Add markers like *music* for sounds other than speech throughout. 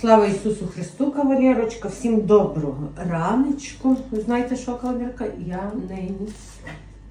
Слава Ісусу Христу, кавалерочка, всім доброго раночку. Ви знаєте що, кавалерка? Я нині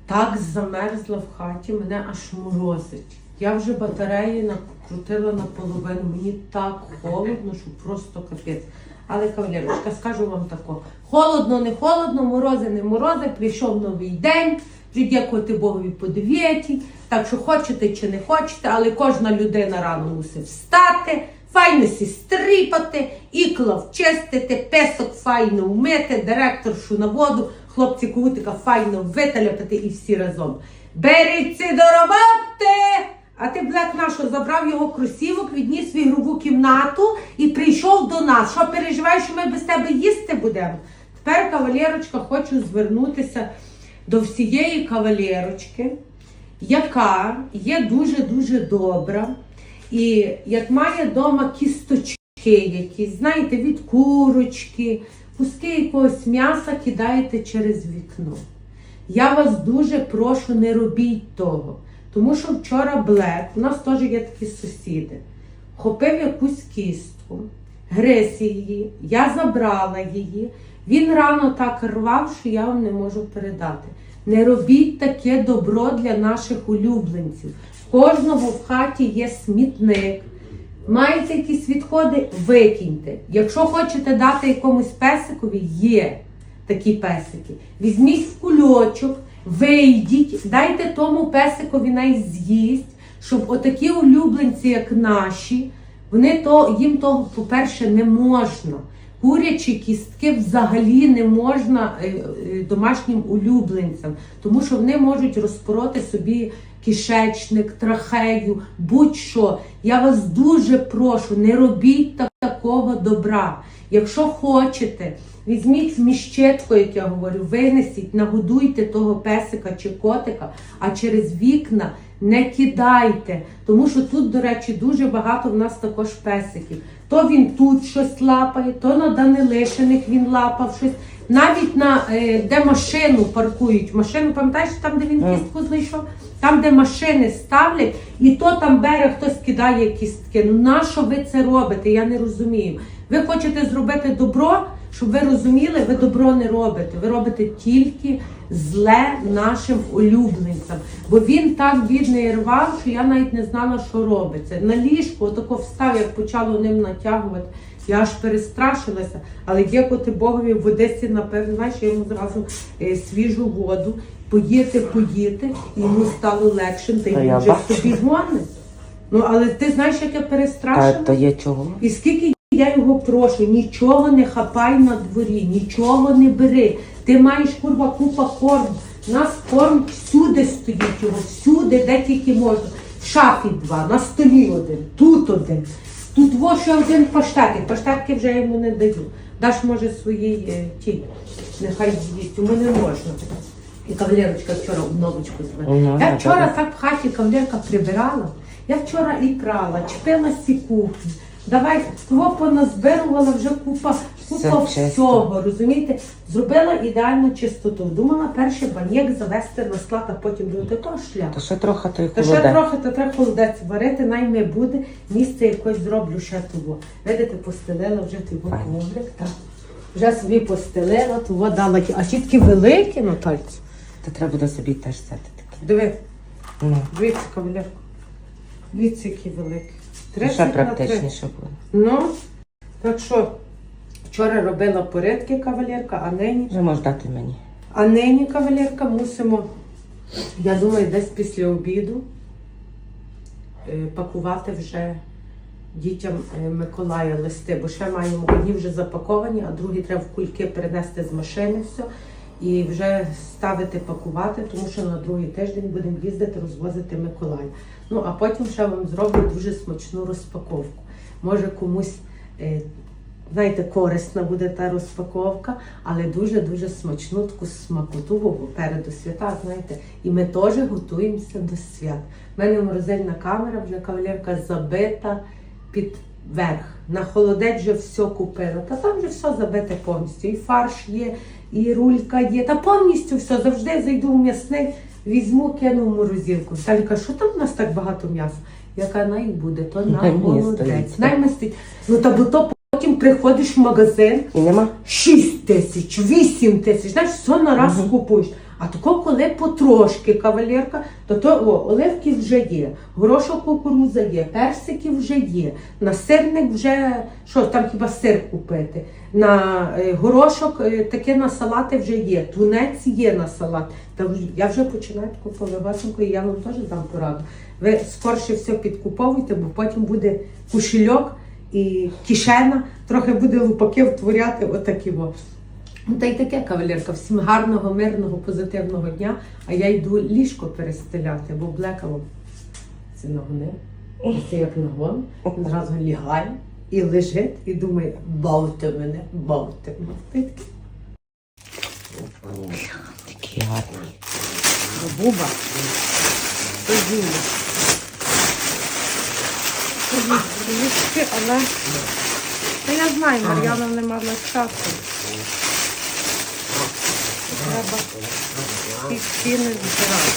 так замерзла в хаті, мене аж морозить. Я вже батареї накрутила наполовину, мені так холодно, що просто капець. Але, кавалерочка, скажу вам тако. Холодно, не холодно, морози, не морози, прийшов новий день, дякувати Богові по дев'ятій. Так що хочете чи не хочете, але кожна людина рано мусить встати, файно сі стріпати, ікла вчистити, песок файно вмити, директоршу на воду, хлопці кутика файно виталяпати і всі разом. Беріться до роботи! А ти, блек нашого, забрав його кросівок, відніс в ігрову кімнату і прийшов до нас. Що переживаєш, що ми без тебе їсти будемо? Тепер, кавалерочка, хочу звернутися до всієї кавалерочки, яка є дуже-дуже добра. І як має вдома кісточки якісь, знаєте, від курочки, куски якогось м'яса кидаєте через вікно. Я вас дуже прошу, не робіть того. Тому що вчора Блек, у нас теж є такі сусіди, хопив якусь кістку, гриз її, я забрала її. Він рано так рвав, що я вам не можу передати. Не робіть таке добро для наших улюбленців. В кожного в хаті є смітник. Маєте якісь відходи, викиньте. Якщо хочете дати якомусь песикові, є такі песики. Візьміть в кульочок, вийдіть, дайте тому песикові най з'їсть, щоб отакі улюбленці, як наші, вони то, їм того, по-перше, не можна. Курячі кістки взагалі не можна е, е, домашнім улюбленцям, тому що вони можуть розпороти собі кишечник, трахею, будь-що. Я вас дуже прошу, не робіть так- такого добра. Якщо хочете, візьміть міщетку, як я говорю, винесіть, нагодуйте того песика чи котика, а через вікна не кидайте. Тому що тут, до речі, дуже багато в нас також песиків. То він тут щось лапає, то на Данилишиних він лапав щось. Навіть на е, де машину паркують. Машину, пам'ятаєш, там, де він кістку знайшов? Там, де машини ставлять, і то там бере хтось кидає кістки. Ну на що ви це робите? Я не розумію. Ви хочете зробити добро, щоб ви розуміли, ви добро не робите. Ви робите тільки зле нашим улюбленцям. Бо він так бідний рвав, що я навіть не знала, що робиться. На ліжку отако встав, як почало ним натягувати. Я аж перестрашилася, але дякувати Богові в Одесі, напевно, знаєш, я йому зразу е, свіжу воду, поїти, поїти, і йому стало легше, та й Та він я вже бачу. собі гонить. Ну, але ти знаєш, як я Та перестрашила? то є чого? І скільки я його прошу, нічого не хапай на дворі, нічого не бери. Ти маєш курва купа корму. У нас корм всюди стоїть його, всюди, де тільки можна. В шафі два, на столі один, тут один. Тут во ще один паштетик. Паштетки вже йому не даю. Даш може своїй е, тій. Нехай з'їсть, йому не можна. І кавалерочка вчора обновочку звела. Ну, Я вчора так. так в хаті кавалерка прибирала. Я вчора і прала, чпила сі кухні. Давай кого поназбирувала вже купа, купа Все чисто. всього, розумієте? Зробила ідеальну чистоту. Думала перше банєк завести на склад, а потім думати, то шляпа. То ще трохи той Та ще холоде. трохи то треба холодець варити, найме буде, місце якось зроблю ще того. Видите, постелила вже того Файно. коврик, так. Вже собі постелила, того дала. ті- А ті такі великі, Натальці. То треба буде собі теж взяти таке. Диви, Ну, дивіться, кавалерку. Дивіться, які великі. ще 30 на 30. практичніше буде. Ну, так що, вчора робила порядки кавалерка, а нині, Вже можеш дати мені. а нині кавалерка мусимо, я думаю, десь після обіду е, пакувати вже дітям е, Миколая листи, бо ще маємо одні вже запаковані, а другі треба в кульки перенести з машини все. І вже ставити пакувати, тому що на другий тиждень будемо їздити, розвозити Миколая. Ну а потім ще вам зроблю дуже смачну розпаковку. Може комусь, е, знаєте, корисна буде та розпаковка, але дуже-дуже смачну таку смакоту попереду свята, знаєте. І ми теж готуємося до свят. У мене морозильна камера, вже кавалерка забита під верх. На холодець вже все купила. Та там вже все забите повністю. І фарш є, і рулька є. Та повністю все. Завжди зайду в м'ясний, візьму, кину в морозилку. Віталіка, що там у нас так багато м'яса? Яка най буде, то на холодець. стоїть. Най ми стоїть. Ну та бо то потім приходиш в магазин, І нема? 6 тисяч, 8 тисяч, знаєш, все на раз купуєш. А тако, коли потрошки кавалерка, то то о, оливки вже є, горошок кукуруза є, персики вже є, на сирник вже що там хіба сир купити. На е, горошок е, таке на салати вже є, тунець є на салат. Та вже- я вже починаю таку полегасеньку, і я вам теж дам пораду. Ви скорше все підкуповуйте, бо потім буде кошельок і кишена, трохи буде лупаки втворяти отакі. О. Ну та й таке, кавалерка, всім гарного, мирного, позитивного дня. А я йду ліжко перестеляти, бо блекало це нагонив. Це як нагон, він зразу лягає і лежить, і думає, бавте мене, бавте мене. Такі гарні. Буба. Ліжки, але та я знаю, Мар'яна не мала часу. Треба ці стіни збирати.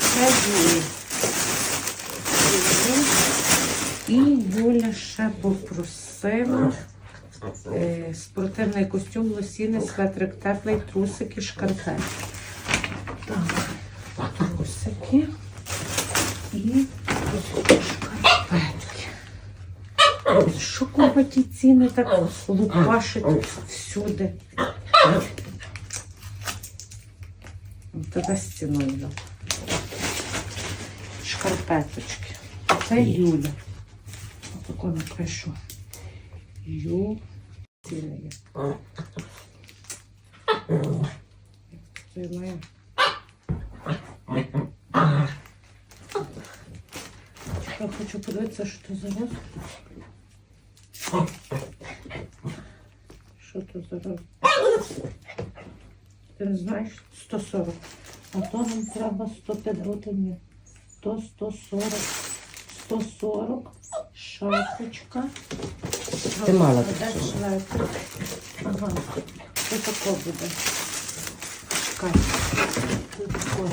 Це. І Юля ще попросила е, спортивний костюм, лосіни, светрик теплий, трусики, шкарпетки. Так, трусики і шкарпетки. Що ті ціни так лупашить всюди? Ціною. да. Шкарпеточки. Це Юля. Отако напишу. Ю. Ціни є. Я хочу подивитися, що це за роз. Що це за? Ти не знаєш? 140. А то нам треба 150 ні. То 140. 140. Шапочка. Ти мала так? Ага. Ось тако буде. Чекай. Тут тако.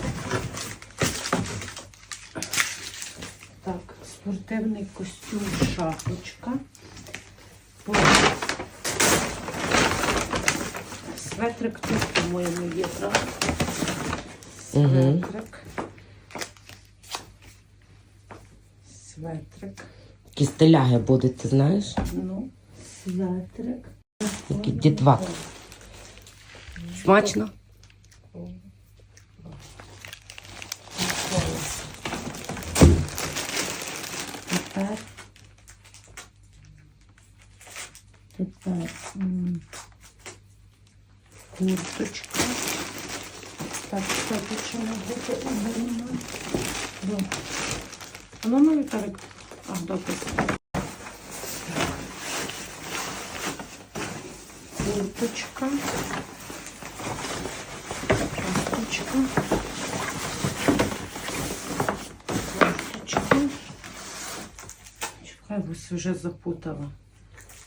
Так, спортивний костюм, шапочка. Светрик тут, по-моєму, є, правда? Светрик. Светрик. Такі стиляги будуть, ти знаєш? Ну, светрик. Які дітвак. Смачно? Тепер. Тепер. Курточка. Так, ще не бути. Добре. А ну, ну, Віталік. А, добре. Курточка. Курточка. Курточка. Чекай, ось вже запутала.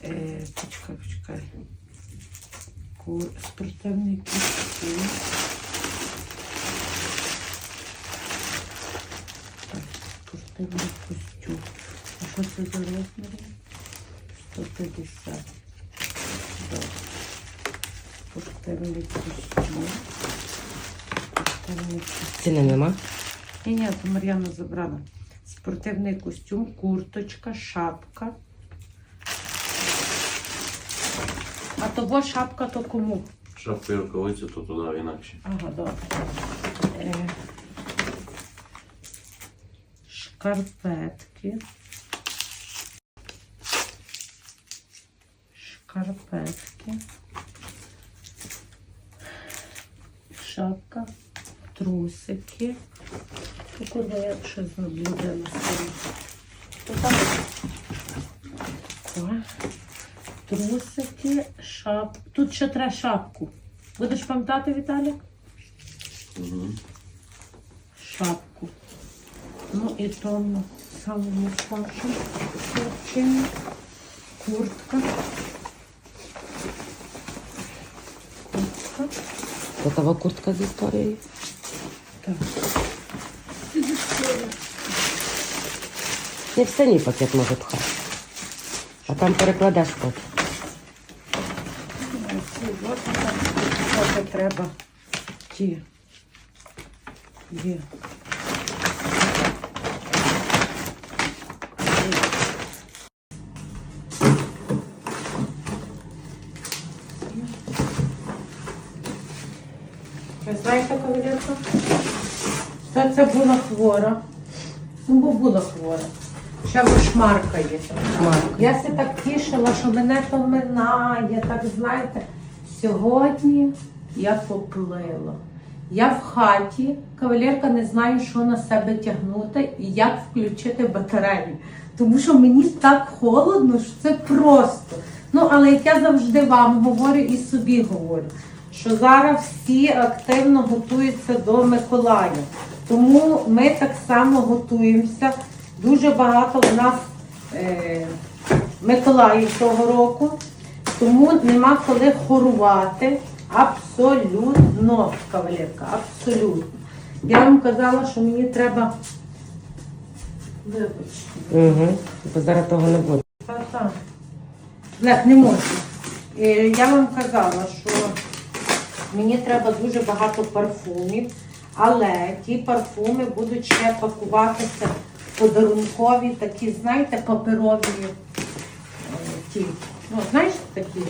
Е, почекай, почекай. Ку... Спортивний костюм. Так, спортивний костюм. А що це за розміри? 150. Добре. Спортивний костюм. Спортивний костюм. Ціни нема? Ні, ні, то Мар'яна забрала. Спортивний костюм, курточка, шапка. А того шапка то кому? Шапка і рукавиці, то туди інакше. Ага, добре. Е, шкарпетки. Шкарпетки. Шапка. Трусики. Та Курва, я щось наблюдала собі. То так. О, Трусики, шап. Тут ще треба шапку. Будеш пам'ятати, Віталік? Угу. шапку. Ну і тому самому старшому хлопчині куртка. Куртка. Готова куртка з історією? Так. Не в синій пакет може пхати. А там перекладеш потім. Що треба? Ті. Є. Ви знаєте, кавалерка? Це, це була хвора. Ну, бо була хвора. Ще вишмарка є. Я се так тішила, що мене то минає, так знаєте. Сьогодні я поплила. Я в хаті, кавалерка не знаю, що на себе тягнути і як включити батарею. Тому що мені так холодно, що це просто. Ну, але як я завжди вам говорю і собі говорю, що зараз всі активно готуються до Миколая. Тому ми так само готуємося. Дуже багато в нас е, Миколаїв того року, тому нема коли хорувати. Абсолютно, кавалерка, абсолютно. Я вам казала, що мені треба. Вибачте. Угу. Бо зараз того не буде. Лех, не можна. Е, Я вам казала, що мені треба дуже багато парфумів, але ті парфуми будуть ще пакуватися в подарункові, такі, знаєте, паперові е, ті. Ну, знаєш такі?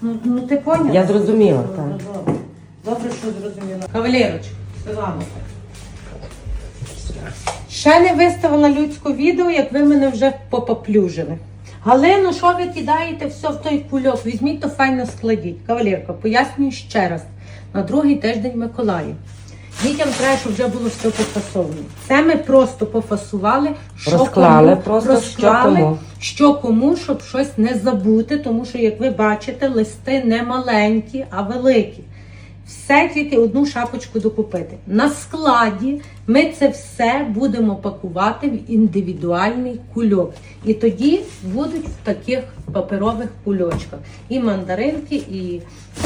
Ну, ну ти поняла? Я зрозуміла, Добре, так. Добре, добре, що зрозуміла. Кавалерочка, сказала так. Ще не виставила людську відео, як ви мене вже попоплюжили. Галину, що ви кидаєте все в той кульок? Візьміть то файно складіть. Кавалерка, пояснюю ще раз. На другий тиждень Миколаїв. Дітям треба, щоб вже було все пофасовано. Це ми просто пофасували, що Розклали кому, просто, розклали, що кому. Що кому, щоб щось не забути, тому що, як ви бачите, листи не маленькі, а великі. Все тільки одну шапочку докупити. На складі ми це все будемо пакувати в індивідуальний кульок. І тоді будуть в таких паперових кульочках. І мандаринки, і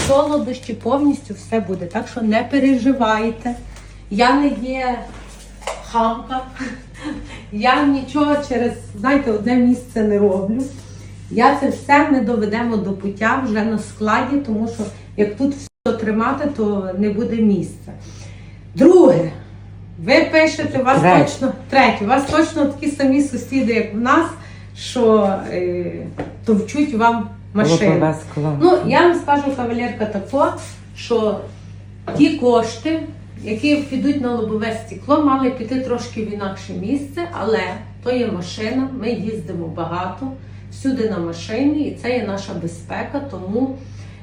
солодощі, повністю все буде. Так що не переживайте. Я не є хамка. Я нічого через, знаєте, одне місце не роблю. Я це все ми доведемо до пуття вже на складі, тому що як тут все тримати, то не буде місця. Друге, ви пишете, у вас Третє. точно третє, у вас точно такі самі сусіди, як в нас, що е, товчуть вам машину. Ну, я вам скажу, кавалерка, тако, що ті кошти, які підуть на лобове стекло, мали піти трошки в інакше місце, але то є машина, ми їздимо багато, всюди на машині, і це є наша безпека. Тому,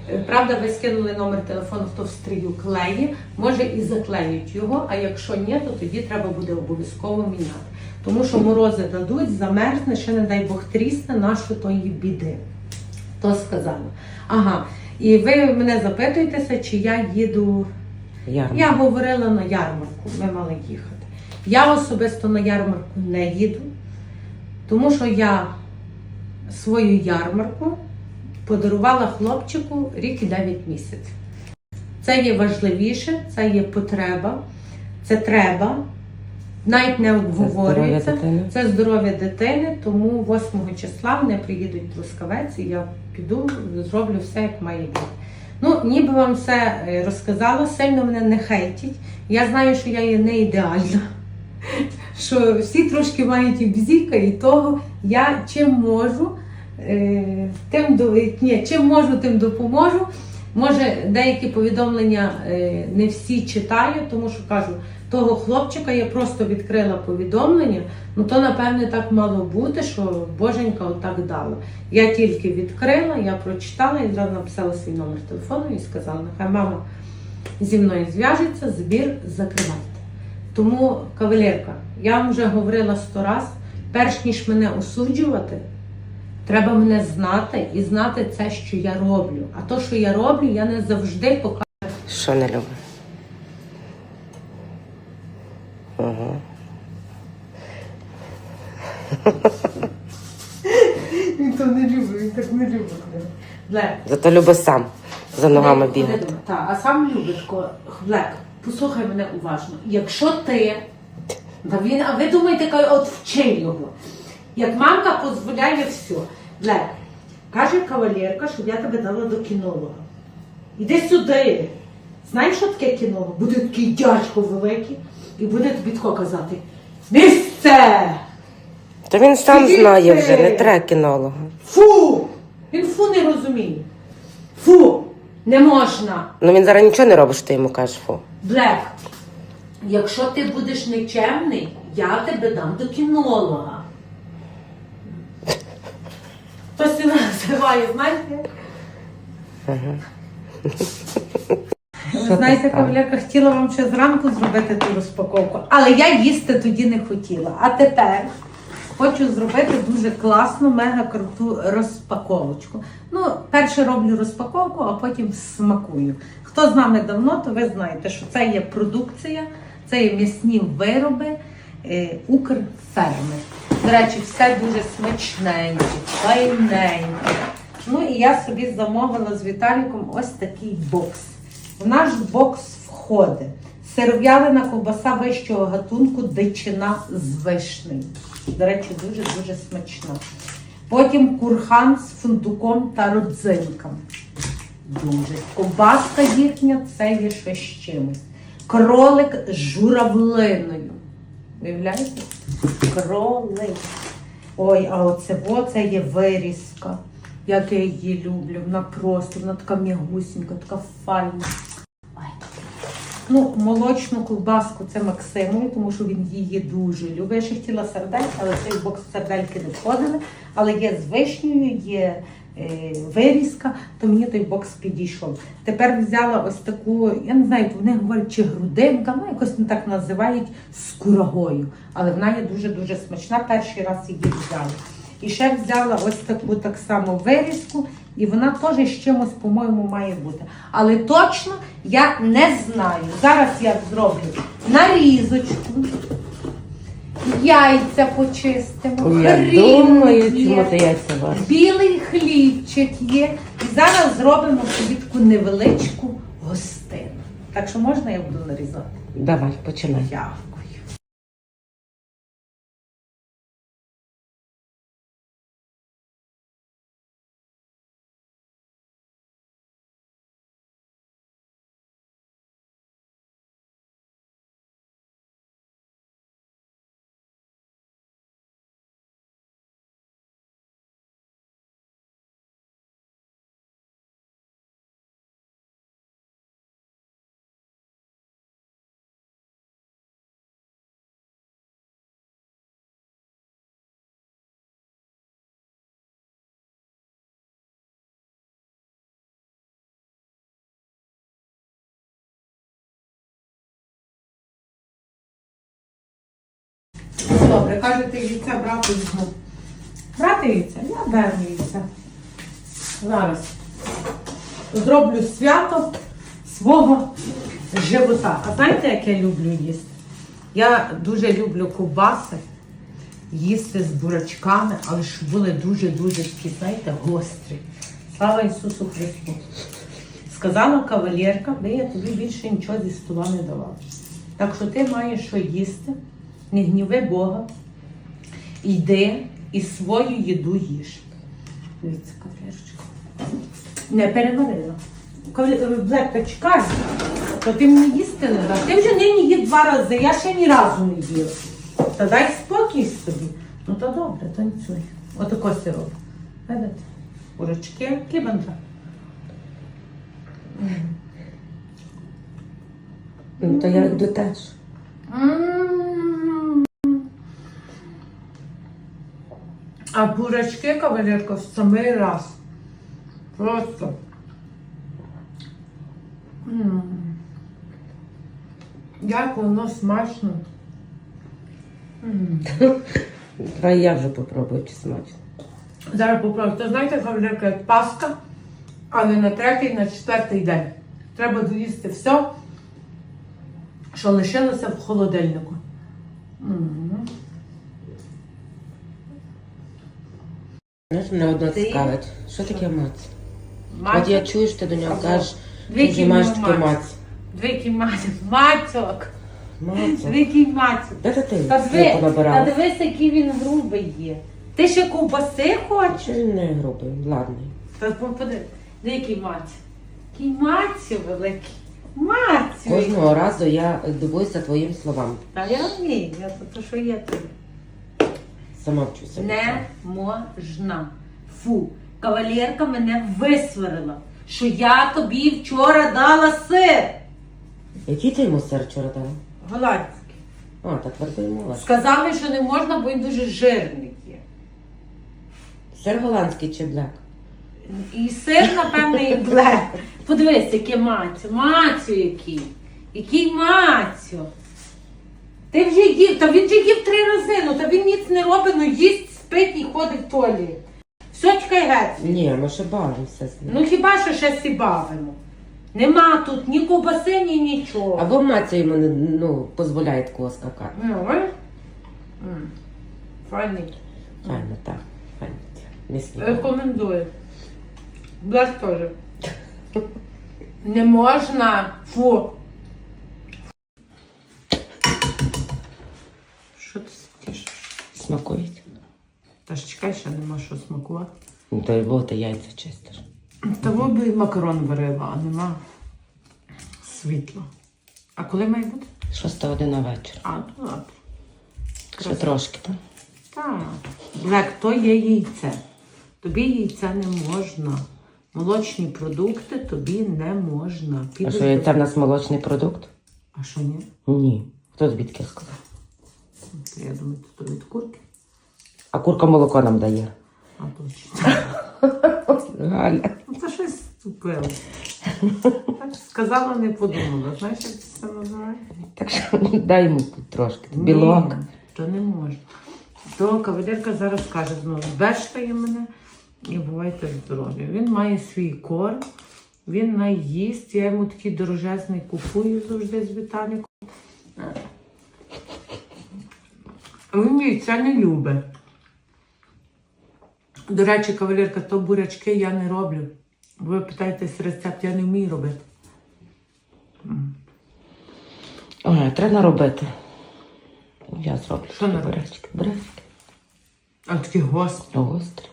е, правда, ви скинули номер телефону, хто в стрію клеї, може і заклеють його, а якщо ні, то тоді треба буде обов'язково міняти. Тому що морози дадуть, замерзне, ще не дай Бог трісне, нащо тої біди. То сказала. Ага. І ви мене запитуєтеся, чи я їду. Ярмарок. Я говорила на ярмарку, ми мали їхати. Я особисто на ярмарку не їду, тому що я свою ярмарку подарувала хлопчику рік і 9 місяців. Це є важливіше, це є потреба, це треба. Навіть не обговорюється. дитини. Це здоров'я дитини, тому 8 числа вони приїдуть трускавець, і я піду, зроблю все, як має бути. Ну, ніби вам все е, розказала, сильно мене не хейтіть. Я знаю, що я є не ідеальна. *laughs* Що всі трошки мають і бзіка, і того. Я чим можу, е, тим до... Ні, чим можу, тим допоможу. Може, деякі повідомлення е, не всі читаю, тому що кажу, того хлопчика я просто відкрила повідомлення, ну то напевне так мало бути, що боженька отак дала. Я тільки відкрила, я прочитала і зразу написала свій номер телефону і сказала, нехай мама зі мною зв'яжеться, збір закривайте. Тому, кавалерка, я вам вже говорила сто раз, перш ніж мене осуджувати, треба мене знати і знати це, що я роблю. А то, що я роблю, я не завжди покажу. Що не люблю? Ага. Він то не любить, він так не любить. Блек. Зато любить сам за ногами бігати. Так, а сам любить ко- Блек, послухай мене уважно. Якщо ти Та він, а ви думаєте, от вчи його. Як мамка дозволяє все. Лек, каже кавалерка, щоб я тебе дала до кінолога. Іди сюди. Знаєш, що таке кінолог? Буде такий дядько великий і буде тобі тако казати. Місце! Та він сам Сидіти! знає вже, не треба кінолога. Фу! Він фу не розуміє. Фу! Не можна. Ну він зараз нічого не робить, що ти йому кажеш, фу. Блек, якщо ти будеш нечемний, я тебе дам до кінолога. Хтось це називає, знаєте? Ви знаєте, кавалерка, хотіла вам ще зранку зробити ту розпаковку, але я їсти тоді не хотіла. А тепер хочу зробити дуже класну, мега круту розпаковочку. Ну, перше роблю розпаковку, а потім смакую. Хто з нами давно, то ви знаєте, що це є продукція, це є м'ясні вироби е, Укрферми. До речі, все дуже смачненьке, файненьке. Ну і я собі замовила з Віталіком ось такий бокс. В наш бокс входить сиров'ялина ковбаса вищого гатунку, дичина з вишнею. До речі, дуже-дуже смачна. Потім курхан з фундуком та родзинками. Дуже. Ковбаска їхня це є ще з чимось. Кролик з журавлиною. Виявляєте? Кролик. Ой, а оце о, це є вирізка. Як я її люблю. Вона просто, вона така м'ягусінька, така файна. Ну, молочну ковбаску це Максимові, тому що він її дуже любить. Я ще хотіла сердель, але цей бокс сердельки не входили. Але є з вишнею, є е, вирізка, то мені той бокс підійшов. Тепер взяла ось таку, я не знаю, вони говорять, чи грудинка, ну якось не так називають з курагою. Але вона є дуже-дуже смачна. Перший раз її взяла. І ще взяла ось таку так само вирізку, і вона теж з чимось, по-моєму, має бути. Але точно я не знаю. Зараз я зроблю нарізочку, яйця почистимо, Я думаю, є, чому ти яйця вариш. білий хлібчик є. І зараз зробимо собі таку невеличку гостину. Так що можна я буду нарізати? Давай, починай. Дякую. Добре, кажете, яйця брати візьму. Брати яйця? Я беру яйця. Зараз зроблю свято свого живота. А знаєте, як я люблю їсти? Я дуже люблю ковбаси, їсти з бурачками, але щоб були дуже-дуже такі, знаєте, гострі. Слава Ісусу Христу! Сказала кавалерка, де я тобі більше нічого зі стола не давала. Так що ти маєш що їсти, не гніви Бога, йди і свою їду їж. Дивіться, кавалерочка. Не переварила. Кавалер- Блек, та чекай, то ти мені їсти не дав. Ти вже нині їв два рази, я ще ні разу не їла. Та дай спокій собі. Ну то добре, танцюй. Отако сироп. Видите? Курочки, кібандра. Ну, то я йду теж. А бурачки, кавалерка, в самий раз. Просто. М. Як воно смачно. М. *laughs* Давай я вже попробую, чи смачно. Зараз попробую. То знаєте, кавалерка, як паска, але на третій, на четвертий день. Треба доїсти все, що лишилося в холодильнику. М. Знаєш, мене одне Ти? цікавить. Що таке маці? Мацьок. От я чую, що ти до нього кажеш, ти вже маєш таке маці. маці. Дві кімнаті. Мацьок. Мацю. Який мацю. Де ти ти Та, диви, та понабирала? дивись, який він грубий є. Ти ще ковбаси хочеш? Чи не грубий, ладний. Та де який мацю? Який мацю великий. Мацю. Кожного разу я дивуюся твоїм словам. Та я вмію, я то, то що є тут. Сама вчуся. Не можна. Фу, кавалерка мене висварила, що я тобі вчора дала сир. Який ти йому сир вчора дала? Голландський. А, та твердий мова. Сказали, що не можна, бо він дуже жирний є. Сир голландський чи блек? І сир, напевне, і блек. Подивись, яке мацю. Мацю який. Який мацю. Ти вже їв, та він же їв три рази, ну та він ніц не робить, ну їсть, спить і ходить в туалет. Все, чекай геть. Ні, ми ще бавимося з ним. Ну хіба що ще сі бавимо? Нема тут ні ковбаси, ні нічого. Або Маця йому не ну, дозволяє такого скакати. Ну. М. Файний. Файно, так. Файно. Місні. Рекомендую. Блес теж. Не можна. Фу. Смакують. Та ж чекай, ще нема що смакувати. Ну, то й ти яйця чистиш. Того би і макарон варила, а нема світла. А коли має бути? Шоста година вечора. А, то ладно. Ще трошки, так? Так. Блек, то є яйце. Тобі яйця не можна. Молочні продукти тобі не можна. А Підеш що до- яйця в нас молочний продукт? А що ні? Ні. Хто тобі таке сказав? Я думаю, то від курки. А курка молоко нам дає. А точно. Галя. Ну це щось тупило. Так сказала, не подумала. Знаєш, як це називає? Так що дай йому трошки. Білок. Ні, то не можна. То кавалерка зараз каже знову, бештає мене і бувайте здорові. Він має свій корм, він наїсть, я йому такий дорожезний купую завжди з Віталіком. Він яйця не любить. До речі, кавалерка, то бурячки я не роблю. Ви питаєтесь рецепт, я не вмію робити. Ой, треба наробити. Я зроблю. Що наробити? Бурячки. Бурячки. А такі гострі. Гострі.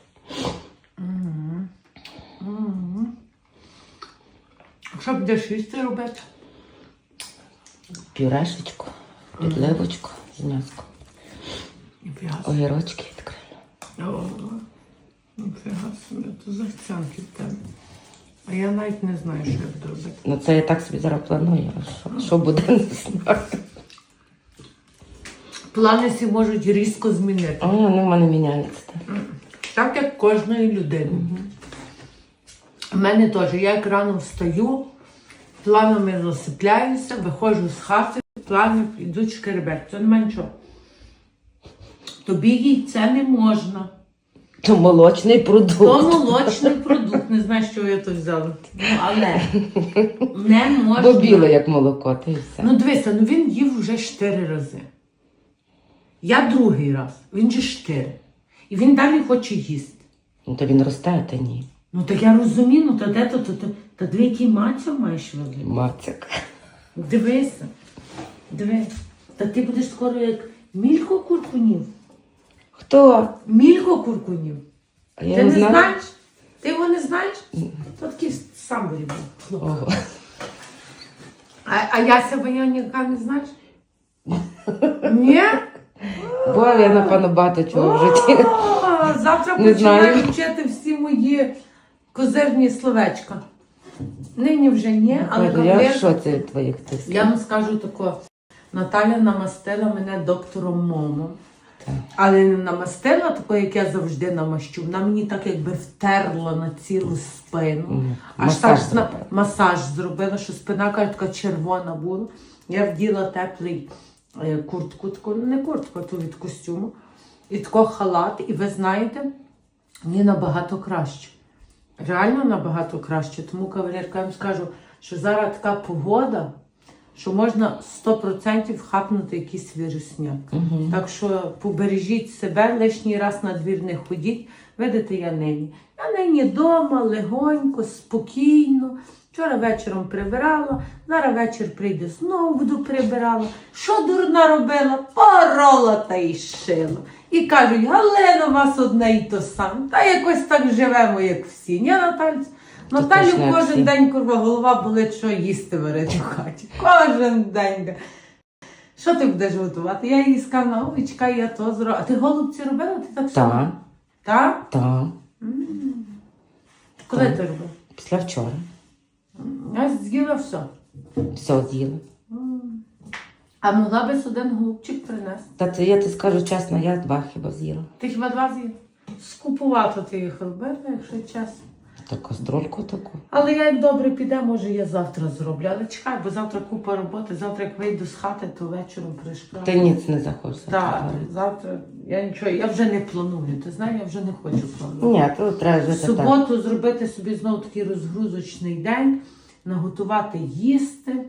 Що будеш їсти робити? Пюрешечку, підливочку з м'яском. Огірочки відкрили. О, ніфіга собі, то захцянки в тебе. А я навіть не знаю, що я буду робити. Ну це я так собі зараз планую. Що, що буде, *laughs* не знаю. Плани всі можуть різко змінити. А вони в мене міняються. так. Так як кожної людини. У мене теж, я як рано встаю, планами розсипляюся, виходжу з хати, плани йдуть шкереберть. Це немає нічого. Тобі їй це не можна. То молочний продукт. То молочний продукт, не знаю, що я то взяла. Але не можна. Бо біле, як молоко, то і все. Ну дивися, ну він їв вже чотири рази. Я другий раз, він же чотири. І він далі хоче їсти. Ну то він росте, а ти ні. Ну так я розумію, ну та де то, то, то, та дві який мацю маєш великий. Мацяк. Дивися. Диви. Та ти будеш скоро як мілько куркунів. Хто? Мілько куркунів. А я Ти не знаю. знаєш? Ти його не знаєш? То такий сам був. хлопець. Ого. А, а я себе ніяка не знаєш? *laughs* Ні? Бо я, напевно, багато чого в житті. О, Завтра Не починаю вчити всі мої козирні словечка. Нині вже ні, але я в шоці від твоїх тисків. я вам скажу тако. Наталя намастила мене доктором Момо. Але не намастила тако, як я завжди намащу. Вона мені так якби втерла на цілу спину. Аж Масаж так зробила. масаж зробила, що спина каже, така червона була. Я вділа теплий е, куртку, таку, не куртку, а ту від костюму. І тако халат. І ви знаєте, мені набагато краще. Реально набагато краще. Тому кавалерка я вам скажу, що зараз така погода, що можна 100% хапнути якийсь вірусняк. Угу. Так що побережіть себе, лишній раз на двір не ходіть. Видите, я нині. Я нині вдома, легонько, спокійно. Вчора вечором прибирала, зараз вечір прийде, знову буду прибирала. Що дурна робила? Порола та й шила. І кажуть, Галина, у вас одне і то саме. Та якось так живемо, як всі. Ні, Наталю? Наталю точно, кожен всі. день курва голова болить, що їсти варити в хаті. Кожен день. Що ти будеш готувати? Я їй сказала, ой, чекай, я то зроблю. А ти голубці робила? Ти так само? Так, Так? так. Коли ти робила? Після вчора. Я з'їла все. Все з'їла. А могла би один голубчик принести. Та це я ти скажу чесно, я два хіба з'їла. Ти хіба два з'їла? Скупувати ти їх робила, якщо чесно. Та каструльку таку. Але я як добре піде, може я завтра зроблю. Але чекай, бо завтра купа роботи. Завтра як вийду з хати, то вечором пришправлю. Ти ніц не захочеш. Так, завтра я нічого, я вже не планую. Ти знаєш, я вже не хочу планувати. Ні, то треба В жити так. суботу зробити собі знову такий розгрузочний день, наготувати їсти.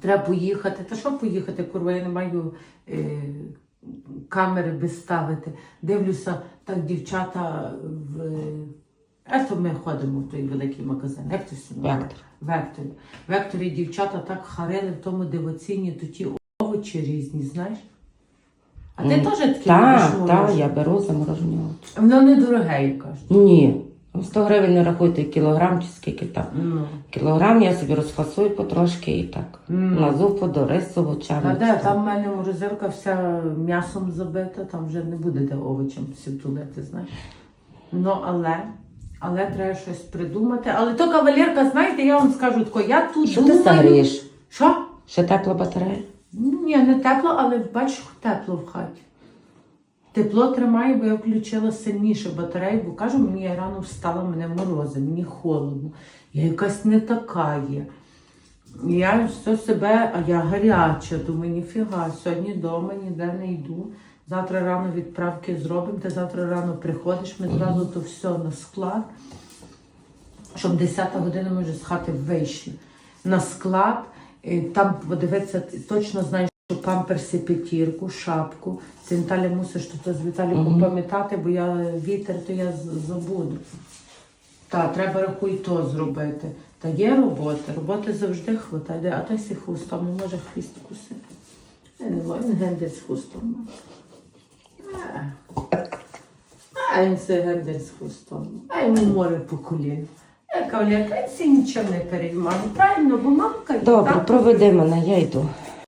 Треба поїхати. Та що поїхати, курва, я не маю е, камери без ставити. Дивлюся, так дівчата в. Ето ми ходимо в той великий магазин. Як називає? Вектор. Векторі. Векторі дівчата так харили в тому дивоційні, то ті овочі різні, знаєш? А ти теж такі Так, так, я беру заморожені овочі. Воно недороге, я кажу. Ні. 100 гривень не рахуйте кілограм чи скільки там. Ну. Кілограм я собі розфасую потрошки і так. Мгм. На зупу до рис з овочами. Та де, там в мене морозилка вся м'ясом забита, там вже не буде де овочем всі тулити, знаєш. Ну, але, але треба щось придумати. Але то кавалерка, знаєте, я вам скажу тако, я тут Що ти думаю... Що? Ще тепла батарея? Ні, не тепло, але бачиш, тепло в хаті. Тепло тримає, бо я включила сильніше батарею, бо кажу, мені я рано встала, мене морози, мені холодно. Я якась не така є. Я все себе, а я гаряча, думаю, ніфіга, сьогодні вдома ніде не йду. Завтра рано відправки зробимо, ти завтра рано приходиш, ми зразу то все на склад. Щоб 10 година ми вже з хати вийшли. На склад, там подивитися, точно знаєш, що памперси п'ятірку, шапку. Це Наталя мусиш тут з Віталіком пам'ятати, бо я вітер, то я забуду. Та, треба рахуй то зробити. Та є робота, роботи завжди хватає. А той сі хустом може хвіст кусити. Я не можу, він гендель з хустом. А він все гендель з хвостом, А йому море по коліну. Я кажу, я це нічого не переймаю. Правильно, бо мамка Добре, проведи мене, я йду.